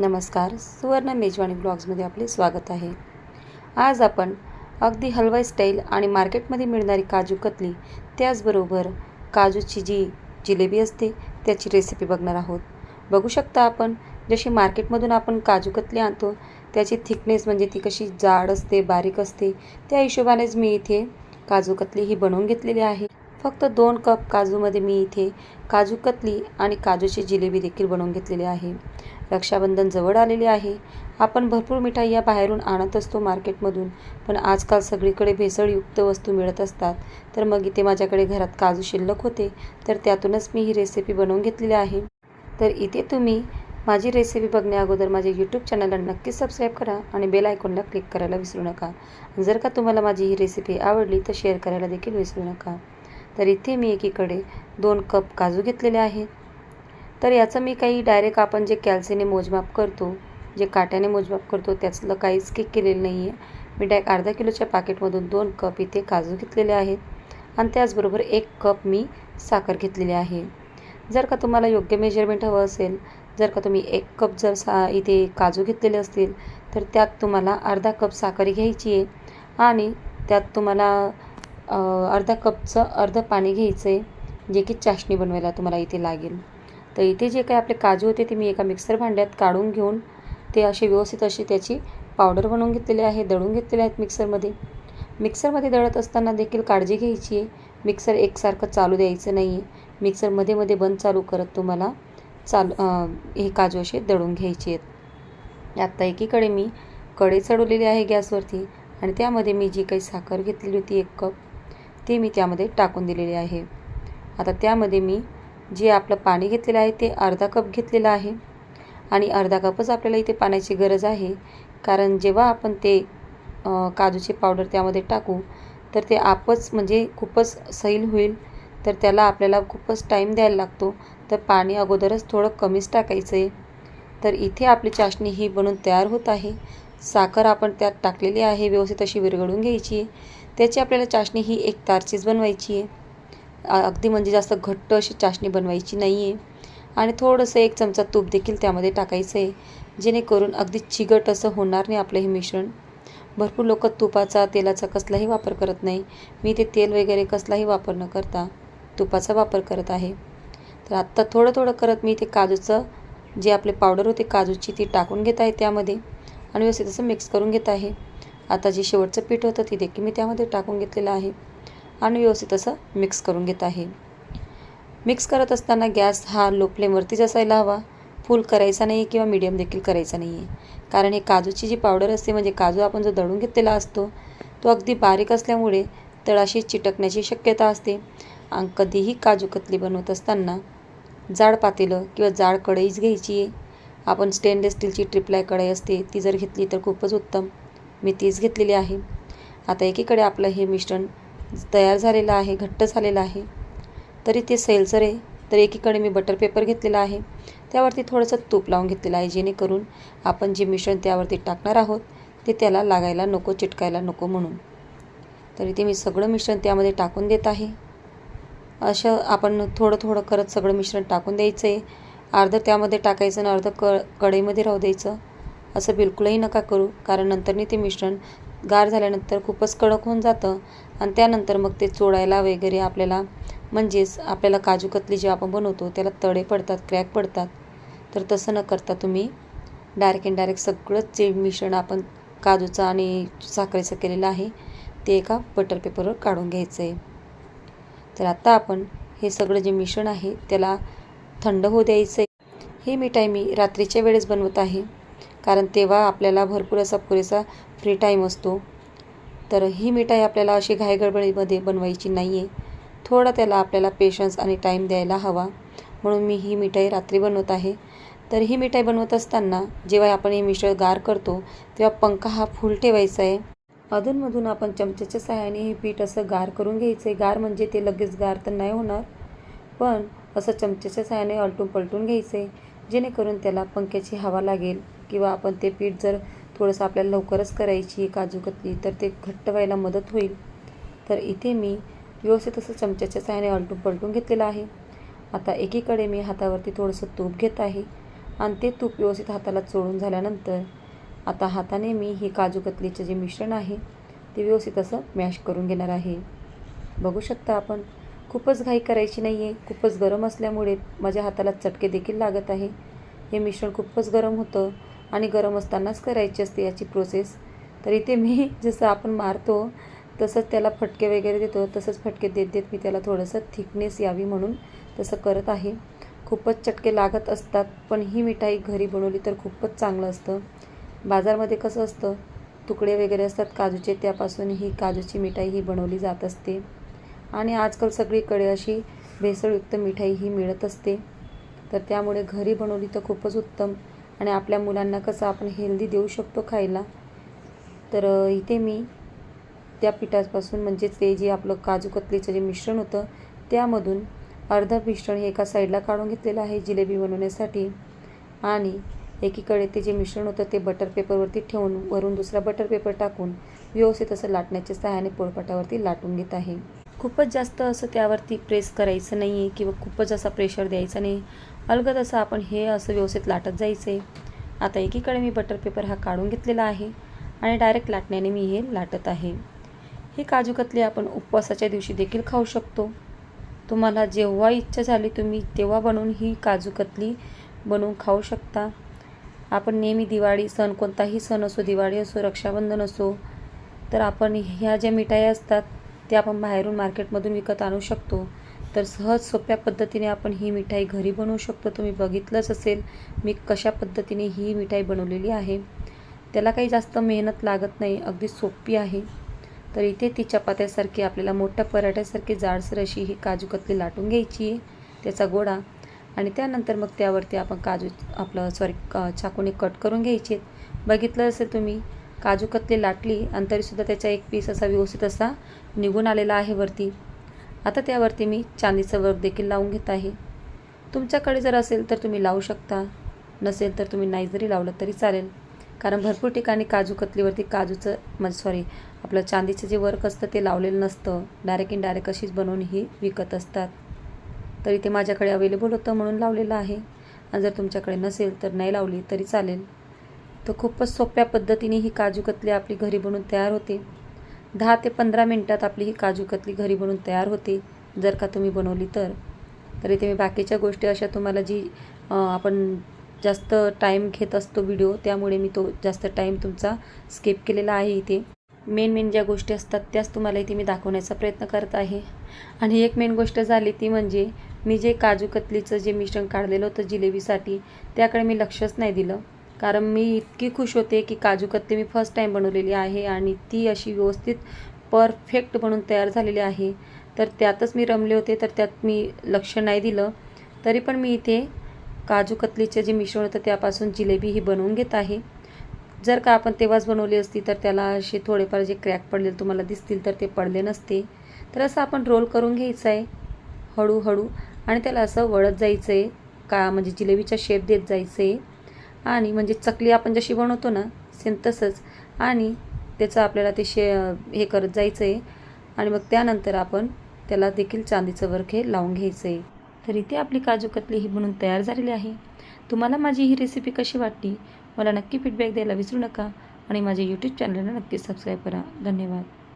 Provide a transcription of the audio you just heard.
नमस्कार सुवर्ण मेजवानी ब्लॉग्समध्ये आपले स्वागत आहे. आज आपण अगदी हलवाई स्टाईल आणि मार्केटमध्ये मिळणारी काजू कतली त्याचबरोबर काजूची जी जिलेबी असते त्याची रेसिपी बघणार आहोत. बघू शकता आपण जशी मार्केटमधून आपण काजू कतली आणतो त्याची थिकनेस म्हणजे ती कशी जाड असते बारीक असते त्या हिशोबानेच मी इथे काजू कतली ही बनवून घेतलेली आहे. फक्त दोन कप काजूमध्ये मी इथे काजू कतली आणि काजूची जिलेबी देखील बनवून घेतलेली आहे. रक्षाबंधन जवळ आलेले आहे. आपण भरपूर मिठाई या बाहेरून आणत असतो मार्केटमधून पण आजकाल सगळीकडे भेसळयुक्त वस्तू मिळत असतात. तर मग इथे माझ्याकडे घरात काजू शिल्लक होते तर त्यातूनच मी ही रेसिपी बनवून घेतलेली आहे. तर इथे तुम्ही माझी रेसिपी बघण्या अगोदर माझ्या यूट्यूब चॅनलला नक्की सबस्क्राईब करा आणि बेल आयकॉनला क्लिक करायला विसरू नका. जर का तुम्हाला माझी ही रेसिपी आवडली तर शेअर करायला देखील विसरू नका. तर इथे मी एकीकडे दोन कप काजू घेतलेले आहेत. तर याचं मी काही डायरेक्ट आपण जे कॅल्सीने मोजमाप करतो जे काट्याने मोजमाप करतो त्यातलं काहीच केक केलेलं नाही आहे मी डायरेक्ट अर्धा किलोच्या पाकेटमधून दोन कप इथे काजू घेतलेले आहेत आणि त्याचबरोबर एक कप मी साखर घेतलेली आहे. जर का तुम्हाला योग्य मेजरमेंट हवं असेल जर का तुम्ही एक कप जर सा इथे काजू घेतलेले असतील तर त्यात तुम्हाला अर्धा कप साखर घ्यायची आहे आणि त्यात तुम्हाला अर्धा कपचं अर्धं पाणी घ्यायचं आहे जे की चाशणी बनवायला तुम्हाला इथे लागेल. तर इथे जे काही आपले काजू होते ते मी एका मिक्सर भांड्यात काढून घेऊन ते असे व्यवस्थित अशी त्याची पावडर बनवून घेतलेली आहे दळून घेतलेले आहेत मिक्सरमध्ये मिक्सरमध्ये दळत असताना देखील काळजी घ्यायची आहे. मिक्सर एकसारखं चालू द्यायचं नाही आहे मिक्सरमध्ये मध्ये मध्ये बंद चालू करत तुम्हाला चालू हे काजू असे दळून घ्यायचे आहेत. आत्ता एकीकडे मी कढई चढवलेली आहे गॅसवरती आणि त्यामध्ये मी जी काही साखर घेतलेली होती एक कप ते मी त्यामध्ये टाकून दिलेली आहे. आता त्यामध्ये मी जे आपलं पाणी घेतलेलं आहे ते अर्धा कप घेतलेलं आहे. आणि अर्धा कपच आपल्याला इथे पाण्याची गरज आहे. कारण जेव्हा आपण ते काजूची पावडर त्यामध्ये टाकू तर ते आपच म्हणजे खूपच सैल होईल. तर त्याला आपल्याला खूपच टाईम द्यायला लागतो. तर पाणी अगोदरच थोडं कमीच टाकायचं आहे तर इथे आपली चाशणी ही बनून तयार होत आहे. साखर आपण त्यात टाकलेली आहे व्यवस्थित अशी विरघळून घ्यायची आहे. त्याची आपल्याला चाशणी ही एक तारचीच बनवायची आहे. अगदी म्हणजे जास्त घट्ट अशी चाशणी बनवायची नाही आहे आणि थोडंसं एक चमचा तूप देखील त्यामध्ये टाकायचं आहे जेणेकरून अगदी चिगट असं होणार नाही आपलं हे मिश्रण. भरपूर लोक तुपाचा तेलाचा कसलाही वापर करत नाही. मी ते तेल वगैरे कसलाही वापर न करता तुपाचा वापर करत आहे. तर आत्ता थोडं थोडं करत मी ते काजूचं जे आपले पावडर होते काजूची ती टाकून घेत आहे त्यामध्ये. आणि व्यवस्थित असं मिक्स करून घेत आहे. आता जे शेवटचं पीठ होतं ती देखील मी त्यामध्ये टाकून घेतलेलं आहे. आणि व्यवस्थित असं मिक्स करून घेत आहे. मिक्स करत असताना गॅस हा लो फ्लेमवरतीच असायला हवा. फुल करायचा नाही किंवा मीडियम देखील करायचा नाही आहे कारण हे काजूची जी पावडर असते म्हणजे काजू आपण जो दळून घेतलेला असतो तो अगदी बारीक असल्यामुळे तळाशी चिटकण्याची शक्यता असते. आणि कधीही काजू कतली बनवत असताना जाड पातेलं किंवा जाड कढईच घ्यायची. आहे आपण स्टेनलेस स्टीलची ट्रिपलाय कढई असते ती जर घेतली तर खूपच उत्तम. मी तीच घेतलेली आहे. आता एकीकडे आपलं हे मिश्रण तयार झालेलं आहे घट्ट झालेलं आहे. तरी ते सैलसर आहे. तर एकीकडे मी बटर पेपर घेतलेला आहे. त्यावरती थोडंसं तूप लावून घेतलेलं आहे जेणेकरून आपण जे मिश्रण त्यावरती टाकणार आहोत ते त्याला लागायला नको चिटकायला नको म्हणून. तरी ते मी सगळं मिश्रण त्यामध्ये टाकून देत आहे. असं आपण थोडं थोडं करत सगळं मिश्रण टाकून द्यायचं आहे अर्धं त्यामध्ये टाकायचं आणि अर्धं क कढईमध्ये राहू द्यायचं. असं बिलकुलही नका करू कारण नंतरनी ते मिश्रण गार झाल्यानंतर खूपच कडक होऊन जातं. आणि त्यानंतर मग ते चोडायला वगैरे आपल्याला म्हणजेच आपल्याला काजू कतली जे आपण बनवतो त्याला तडे पडतात क्रॅक पडतात. तर तसं न करता तुम्ही डायरेक्ट अँड डायरेक्ट सगळंच जे मिश्रण आपण काजूचं आणि साखरेचं केलेलं आहे ते एका बटर पेपरवर काढून घ्यायचं आहे तर आता आपण हे सगळं जे मिश्रण आहे त्याला थंड होऊ द्यायचं आहे हे मिठाई मी रात्रीच्या वेळेस बनवत आहे कारण तेव्हा आपल्याला भरपूर असा पुरेसा फ्री टाईम असतो. तर ही मिठाई आपल्याला अशी घाईगडबडीमध्ये बनवायची नाही आहे थोडा त्याला आपल्याला पेशन्स आणि टाईम द्यायला हवा. म्हणून मी ही मिठाई रात्री बनवत आहे. तर ही मिठाई बनवत असताना जेव्हा आपण हे मिश्रण गार करतो तेव्हा पंखा हा फुल ठेवायचा आहे. अधूनमधून आपण चमच्याच्या सहाय्याने हे पीठ असं गार करून घ्यायचं आहे गार म्हणजे ते लगेच गार तर नाही होणार पण असं चमच्याच्या सहाय्याने अलटून पलटून घ्यायचं आहे जेणेकरून त्याला पंख्याची हवा लागेल किंवा आपण ते पीठ जर थोडंसं आपल्याला लवकरच करायची काजू कतली तर ते घट्ट व्हायला मदत होईल. तर इथे मी व्यवस्थित असं चमच्याच्या सहाय्याने अलटून पलटून घेतलेलं आहे. आता एकीकडे मी हातावरती थोडंसं तूप घेत आहे आणि ते तूप व्यवस्थित हाताला चोळून झाल्यानंतर आता हाताने मी हे काजू कतलीचं जे मिश्रण आहे ते व्यवस्थित असं मॅश करून घेणार आहे. बघू शकता आपण खूपच घाई करायची नाही आहे खूपच गरम असल्यामुळे माझ्या हाताला चटके देखील लागत आहे. हे मिश्रण खूपच गरम होतं. आणि गरम असतानाच करायची असते याची प्रोसेस तर इथे मी जसं आपण मारतो तसंच त्याला फटके वगैरे देतो तसंच फटके देत देत मी त्याला थोडंसं थिकनेस यावी म्हणून तसं करत आहे. खूपच चटके लागत असतात पण ही मिठाई घरी बनवली तर खूपच चांगलं असतं. बाजारमध्ये कसं असतं तुकडे वगैरे असतात काजूचे त्यापासून ही काजूची मिठाई ही बनवली जात असते. आणि आजकाल सगळीकडे अशी भेसळयुक्त मिठाई ही मिळत असते. तर त्यामुळे घरी बनवली तर खूपच उत्तम. आणि आपल्या मुलांना कसं आपण हेल्दी देऊ शकतो खायला. तर इथे मी त्या पिठापासून म्हणजेच ते जे आपलं काजू कतलीचं जे मिश्रण होतं त्यामधून अर्धं मिश्रण हे एका साईडला काढून घेतलेलं आहे जिलेबी बनवण्यासाठी. आणि एकीकडे ते जे मिश्रण होतं ते बटर पेपरवरती ठेवून वरून दुसरा बटर पेपर टाकून व्यवस्थित असं लाटण्याच्या सहाय्याने पोळपाटावरती लाटून घेत आहे. खूपच जास्त असं त्यावरती प्रेस करायचं नाही आहे किंवा खूपच असा प्रेशर द्यायचा नाही. अलगद असं आपण हे असं व्यवस्थित लाटत जायचं आहे आता एकीकडे मी बटर पेपर हा काढून घेतलेला आहे आणि डायरेक्ट लाटण्याने मी हे लाटत आहे. ही काजू कतली आपण उपवासाच्या दिवशी देखील खाऊ शकतो. तुम्हाला जेव्हा इच्छा झाली तुम्ही तेव्हा बनवून ही काजू कतली बनवून खाऊ शकता. आपण नेहमी दिवाळी सण कोणताही सण असो दिवाळी असो रक्षाबंधन असो तर आपण ह्या ज्या मिठाई असतात ते आपण बाहेरून मार्केटमधून विकत आणू शकतो. तर सहज सोप्या पद्धतीने आपण ही मिठाई घरी बनवू शकतो. तुम्ही बघितलंच असेल मी कशा पद्धतीने ही मिठाई बनवलेली आहे. त्याला काही जास्त मेहनत लागत नाही अगदी सोपी आहे. तर इथे ती चपात्यासारखी आपल्याला मोठ्या पराठ्यासारखी जाडसर अशी ही काजू कतली लाटून घ्यायची आहे त्याचा गोळा. आणि त्यानंतर मग त्यावरती आपण काजू आपलं सॉरी चाकूने कट करून घ्यायचे बघितलं असेल तुम्ही काजू कतली लाटली आणि तरीसुद्धा त्याचा एक पीस असा व्यवस्थित असा निघून आलेला आहे वरती. आता त्यावरती मी चांदीचं वर्क देखील लावून घेत आहे. तुमच्याकडे जर असेल तर तुम्ही लावू शकता. नसेल तर तुम्ही नाही जरी लावलं तरी चालेल. कारण भरपूर ठिकाणी काजू कतलीवरती काजूचं म्हणजे सॉरी आपलं चांदीचं जे वर्क असतं ते लावलेलं नसतं. डायरेक्ट इन डायरेक्ट अशीच बनवून ही विकत असतात. तरी ते माझ्याकडे अवेलेबल होतं म्हणून लावलेलं आहे. आणि जर तुमच्याकडे नसेल तर नाही लावली तरी चालेल. तर खूपच सोप्या पद्धतीने ही काजू कतली आपली घरी बनवून तयार होते. दहा ते पंधरा मिनटात आपली ही काजू कतली घरी बनवून तयार होते जर का तुम्ही बनवली तर. तर इथे मी बाकीच्या गोष्टी अशा तुम्हाला जी आपण जास्त टाईम घेत असतो व्हिडिओ त्यामुळे मी तो जास्त टाईम तुमचा स्किप केलेला आहे इथे. मेन मेन ज्या गोष्टी असतात त्याच तुम्हाला इथे मी दाखवण्याचा प्रयत्न करत आहे. आणि एक मेन गोष्ट झाली ती म्हणजे मी जे काजू कतलीचं जे मिश्रण काढलेलं होतं जिलेबीसाठी त्याकडे मी लक्षच नाही दिलं. कारण मी इतकी खुश होते की काजू कतली मी फर्स्ट टाईम बनवलेली आहे आणि ती अशी व्यवस्थित परफेक्ट बनून तयार झालेली आहे. तर त्यातच मी रमले होते तर त्यात मी लक्ष नाही दिलं. तरी पण मी इथे काजू कतलीचं जे मिश्रण होतं त्यापासून जिलेबी ही बनवून घेत आहे. जर का आपण तेव्हाच बनवली असती तर त्याला असे थोडेफार जे क्रॅक पडलेले तुम्हाला दिसतील तर ते पडले नसते. तर असं आपण रोल करून घ्यायचं आहे हळूहळू. आणि त्याला असं वळत जायचं आहे का म्हणजे जिलेबीचा शेप देत जायचं आहे आणि म्हणजे चकली आपण जशी बनवतो ना सेम तसंच. आणि त्याचं आपल्याला ते शे हे करत जायचं आहे आणि मग त्यानंतर आपण त्याला देखील चांदीचं वर्क हे लावून घ्यायचं आहे तर इथे आपली काजू कतली ही बनून तयार झालेली आहे. तुम्हाला माझी ही रेसिपी कशी वाटली? मला नक्की फीडबॅक द्यायला विसरू नका. आणि माझ्या यूट्यूब चॅनलला नक्की सबस्क्राईब करा. धन्यवाद.